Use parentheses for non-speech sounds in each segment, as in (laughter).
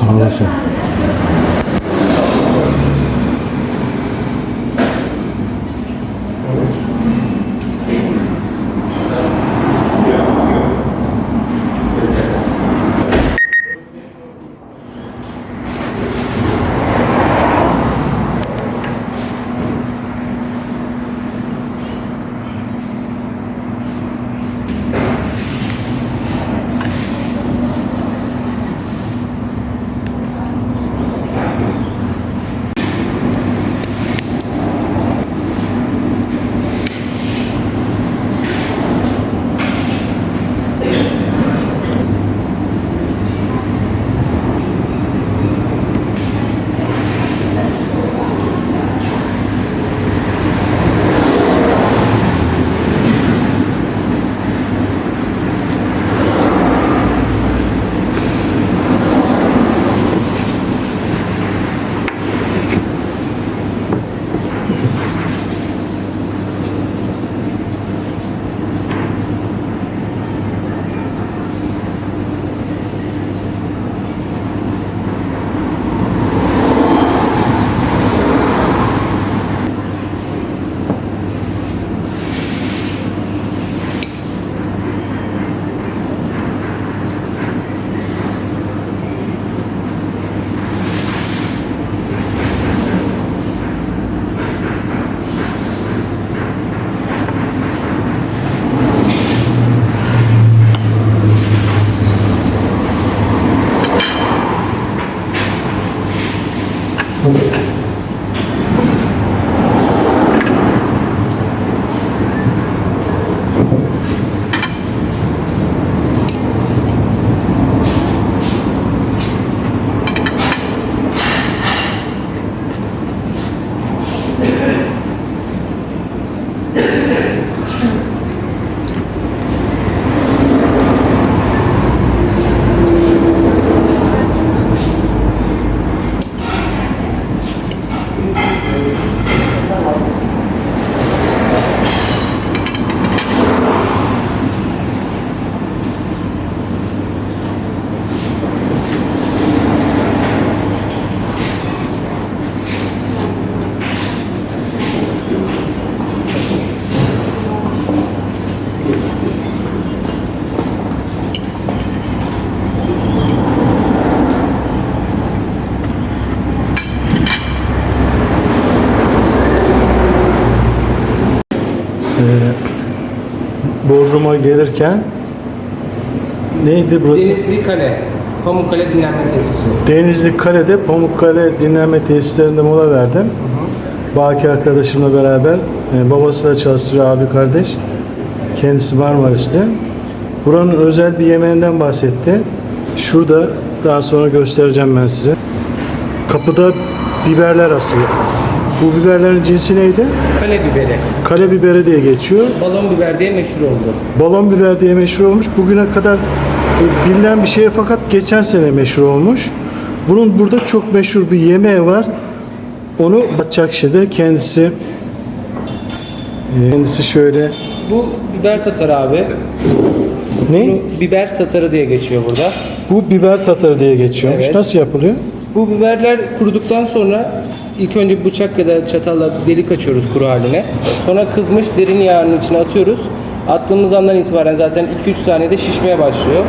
Sağ olasın. Bodrum'a gelirken neydi burası? Denizli Kale, Pamukkale Dinlenme Tesisi. Denizli Kale'de Pamukkale dinlenme tesislerinde mola verdim. Baki arkadaşımla beraber e, babası da çalıştırıyor abi kardeş. Kendisi Marmaris'te. Buranın özel bir yemeğinden bahsetti. Şurada daha sonra göstereceğim ben size. Kapıda biberler asılı. Bu biberlerin cinsi neydi? Kale biberi. Kale biberi diye geçiyor. Balon biber diye meşhur oldu. Balon biber diye meşhur olmuş. Bugüne kadar bilinen bir şey fakat geçen sene meşhur olmuş. Bunun burada çok meşhur bir yemeği var. Onu Batçakşi'de kendisi e, kendisi şöyle Bu biber tatarı abi. ne? Bu biber tatarı diye geçiyor burada. Bu biber tatarı diye geçiyormuş. Evet. Nasıl yapılıyor? Bu biberler kuruduktan sonra ilk önce bıçak ya da çatalla delik açıyoruz kuru haline. Sonra kızmış derin yağının içine atıyoruz. Attığımız andan itibaren zaten 2-3 saniyede şişmeye başlıyor.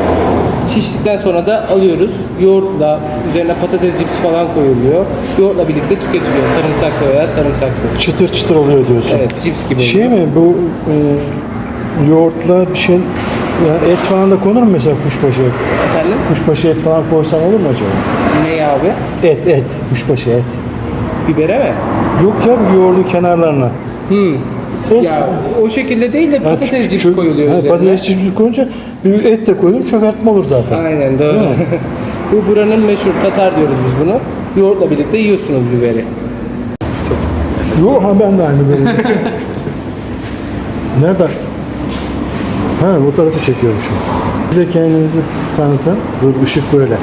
Şiştikten sonra da alıyoruz. Yoğurtla, üzerine patates cipsi falan koyuluyor. Yoğurtla birlikte tüketiliyor. Sarımsaklı veya sarımsaksız. Çıtır çıtır oluyor diyorsun. Evet, cips gibi. Şey mi bu e, yoğurtla bir şey ya et falan da konur mu mesela kuşbaşı? Efendim? Kuşbaşı et falan koysan olur mu acaba? Ne abi? Et et. Kuşbaşı et. Bibere mi? Yok ya yoğurdun kenarlarına. Hmm. Et. Ya o şekilde değil de patates çü- cipsi çö- koyuluyor ha, üzerine. Patates cipsi koyunca bir et de koyulur çökertme olur zaten. Aynen doğru. (laughs) Bu buranın meşhur Tatar diyoruz biz bunu. Yoğurtla birlikte yiyorsunuz biberi. Yok ha ben de aynı böyle. (laughs) Nerede? Ha bu tarafı çekiyormuşum. Siz de kendinizi tanıtın. Dur ışık böyle.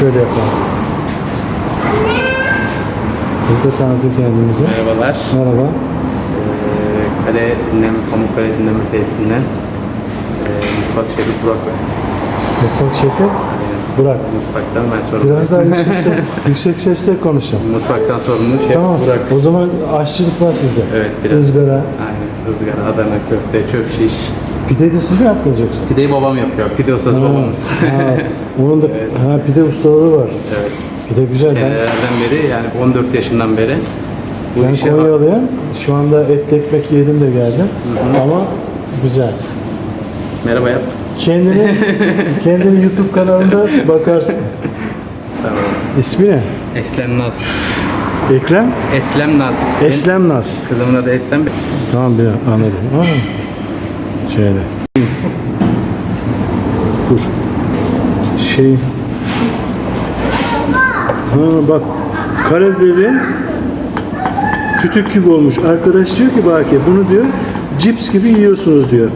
Şöyle yapalım. Siz de tanıtın kendinizi. Merhabalar. Merhaba. Ee, Kale dinleme, Pamukkale dinleme tesisinden ee, mutfak şefi Burak Bey. Mutfak şefi Aynen Burak. Mutfaktan ben sorumlu. Biraz daha yüksek, (laughs) ses, yüksek sesle konuşalım. Mutfaktan sorumlu şef Tamam. Burak. O zaman aşçılık var sizde. Evet, biraz. Izgara. Aynen. Izgara, Adana, köfte, çöp şiş. Pideyi de siz mi yaptınız yoksa? Pideyi babam yapıyor. Pide ustası babamız. Ha, onun da ha, pide ustalığı var. evet. Pide güzel. Ben, Senelerden beri yani 14 yaşından beri ben işe Konyalıyım. Şu anda etli ekmek yedim de geldim. Ama güzel. Merhaba yap. Kendini (laughs) kendini YouTube kanalında bakarsın. Tamam. İsmi ne? Eslem Naz. Ekrem Eslem Naz. Eslem Naz. Kızımın adı Eslem. Tamam bir anladım. Aa, şöyle. Dur. Şey. Ha bak. Karabiberin kütük gibi olmuş. Arkadaş diyor ki Baki bunu diyor cips gibi yiyorsunuz diyor.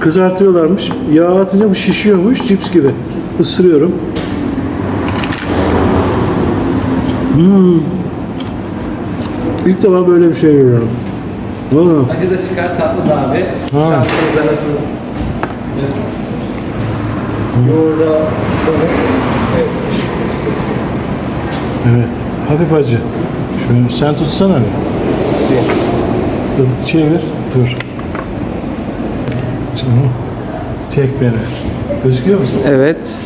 Kızartıyorlarmış. Yağ atınca bu şişiyormuş cips gibi. Isırıyorum. Hmm. İlk defa böyle bir şey görüyorum. Valla. Acı da çıkar tatlı da abi. Ha. Şansınıza nasıl? Yoğurda böyle. Evet. Evet. Hafif acı. Şöyle sen tutsana bir. Dur, çevir. Dur. Tamam. Çek beni. Gözüküyor musun? Evet.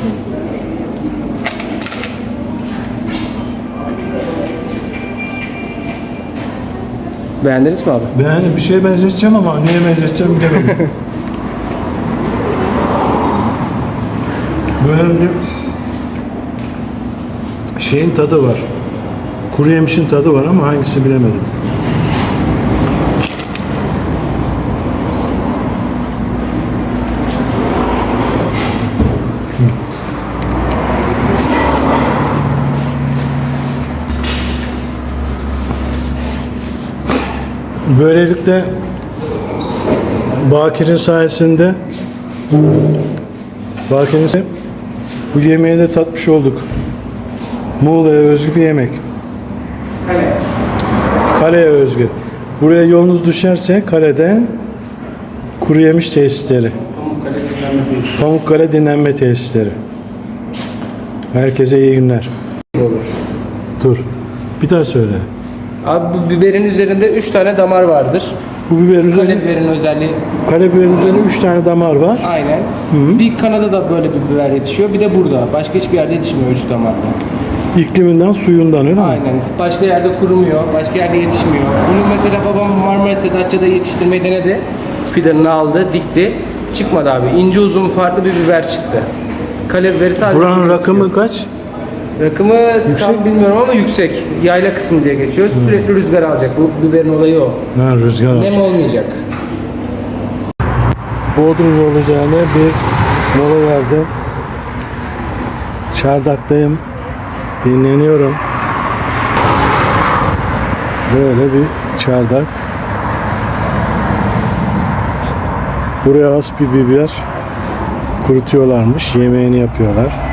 Beğendiniz mi abi? Ben bir şeye benzeteceğim ama neye benzeteceğim bilemedim. (laughs) Böyle bir şeyin tadı var. Kuru yemişin tadı var ama hangisi bilemedim. Böylelikle Bakir'in sayesinde Bakir'in bu yemeği de tatmış olduk. Muğla'ya özgü bir yemek. Kale. Kaleye özgü. Buraya yolunuz düşerse kalede kuru yemiş tesisleri. Pamukkale dinlenme tesisi. Pamukkale dinlenme tesisleri. Herkese iyi günler. olur. Dur. Bir daha söyle. Abi bu biberin üzerinde 3 tane damar vardır. Bu biberin üzerine, Karabiberin özelliği karabiberin üzerine 3 tane damar var. aynen. Bir Kanada'da böyle bir biber yetişiyor. Bir de burada. Başka hiçbir yerde yetişmiyor 3 damarla. İkliminden, suyundan öyle mi? Aynen. Başka yerde kurumuyor, başka yerde yetişmiyor. Bunu mesela babam Marmaris'te Datça'da yetiştirmeyi denedi. Fidanını aldı, dikti. Çıkmadı abi. İnce uzun farklı bir biber çıktı. Kale biberi sadece Buranın bir rakamı kaç? Rakımı tam bilmiyorum ama yüksek. Yayla kısmı diye geçiyor. Sürekli rüzgar alacak. Bu biberin olayı o. Ha, rüzgar Nem olmayacak. Bodrum üzerine bir mola verdim. Çardaktayım. Dinleniyorum. Böyle bir çardak. Buraya az bir biber kurutuyorlarmış. Yemeğini yapıyorlar.